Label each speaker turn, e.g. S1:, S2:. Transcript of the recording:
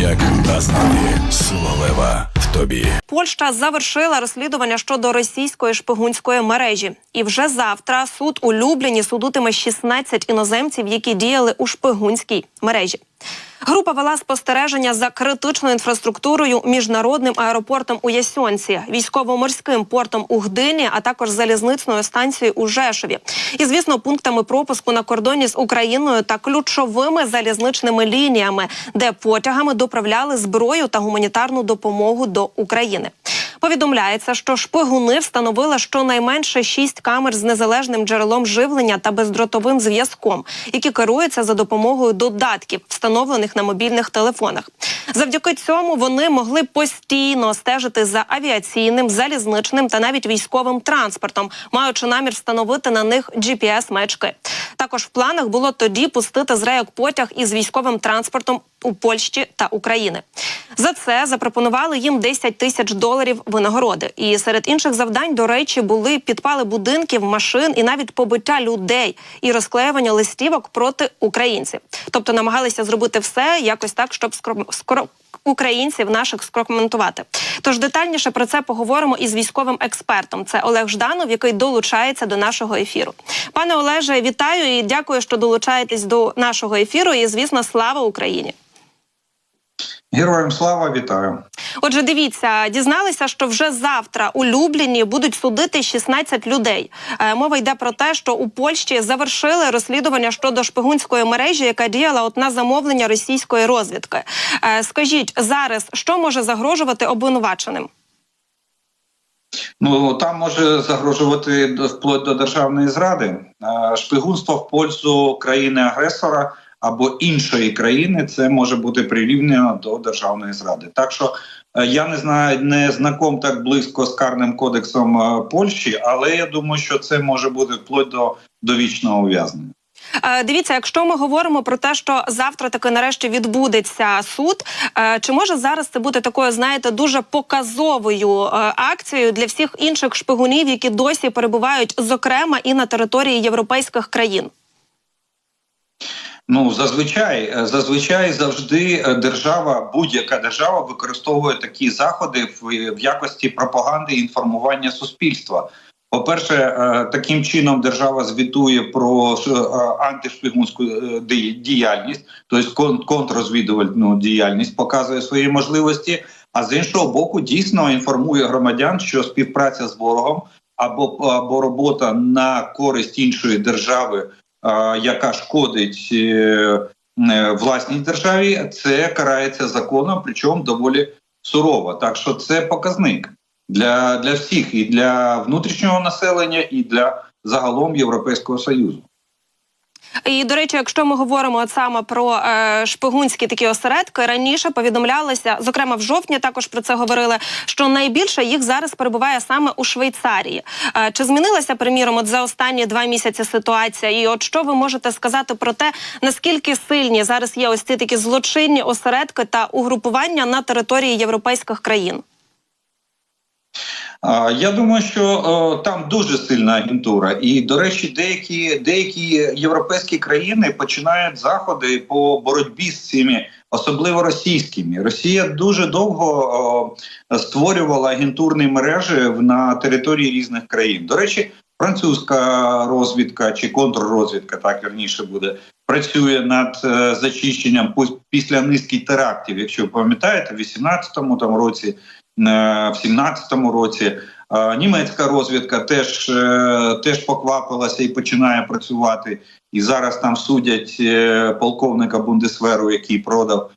S1: Як наслати сила в тобі.
S2: Польща завершила розслідування щодо російської шпигунської мережі, і вже завтра суд у Любліні судитиме 16 іноземців, які діяли у шпигунській мережі. Група вела спостереження за критичною інфраструктурою, міжнародним аеропортом у Ясьонці, військово-морським портом у Гдині, а також залізничною станцією у Жешові. І звісно, пунктами пропуску на кордоні з Україною та ключовими залізничними лініями, де потягами доправляли зброю та гуманітарну допомогу до України. Повідомляється, що шпигуни встановили щонайменше шість камер з незалежним джерелом живлення та бездротовим зв'язком, які керуються за допомогою додатків, встановлених на мобільних телефонах. Завдяки цьому вони могли постійно стежити за авіаційним, залізничним та навіть військовим транспортом, маючи намір встановити на них GPS-мечки. Також в планах було тоді пустити з рейок потяг із військовим транспортом у Польщі та України. За це запропонували їм 10 тисяч доларів винагороди. І серед інших завдань, до речі, були підпали будинків, машин і навіть побиття людей і розклеювання листівок проти українців. Тобто намагалися зробити все якось так, щоб скро... скоро українців наших скоментувати. Тож детальніше про це поговоримо із військовим експертом. Це Олег Жданов, який долучається до нашого ефіру. Пане Олеже, вітаю і дякую, що долучаєтесь до нашого ефіру. І звісно, слава Україні.
S3: Героям слава вітаю.
S2: Отже, дивіться, дізналися, що вже завтра у Любліні будуть судити 16 людей. Е, мова йде про те, що у Польщі завершили розслідування щодо шпигунської мережі, яка діяла от на замовлення російської розвідки. Е, скажіть зараз, що може загрожувати обвинуваченим?
S3: Ну там може загрожувати вплоть до державної зради, Е, шпигунство в пользу країни-агресора або іншої країни. Це може бути прирівняно до державної зради. Так що е, я не знаю, не знаком так близько з карним кодексом е, Польщі, але я думаю, що це може бути вплоть до довічного ув'язнення.
S2: Е, Дивіться, якщо ми говоримо про те, що завтра таки нарешті відбудеться суд, чи може зараз це бути такою, знаєте, дуже показовою акцією для всіх інших шпигунів, які досі перебувають, зокрема і на території європейських країн?
S3: Ну зазвичай, е, зазвичай завжди е, держава, будь-яка держава використовує такі заходи в, в якості пропаганди і інформування суспільства. По-перше, е, таким чином держава звітує про антишпигунську діяльність, тобто кон- контррозвідувальну діяльність, показує свої можливості. А з іншого боку, дійсно інформує громадян, що співпраця з ворогом або, або робота на користь іншої держави яка шкодить е, е, власній державі, це карається законом, причому доволі сурово. Так що це показник для, для всіх, і для внутрішнього населення, і для загалом Європейського союзу.
S2: І до речі, якщо ми говоримо от саме про е, шпигунські такі осередки, раніше повідомлялося, зокрема в жовтні, також про це говорили. Що найбільше їх зараз перебуває саме у Швейцарії. Е, чи змінилася приміром от за останні два місяці ситуація? І от що ви можете сказати про те, наскільки сильні зараз є ось ці такі злочинні осередки та угрупування на території європейських країн?
S3: Я думаю, що там дуже сильна агентура, і до речі, деякі деякі європейські країни починають заходи по боротьбі з цими, особливо російськими. Росія дуже довго створювала агентурні мережі на території різних країн. До речі, французька розвідка чи контррозвідка, так вірніше буде, працює над е, зачищенням після низки терактів. Якщо ви пам'ятаєте, в 18-му там році. Е, В 17-му році Е, німецька розвідка теж, е, теж поквапилася і починає працювати. І зараз там судять полковника Бундесверу, який продав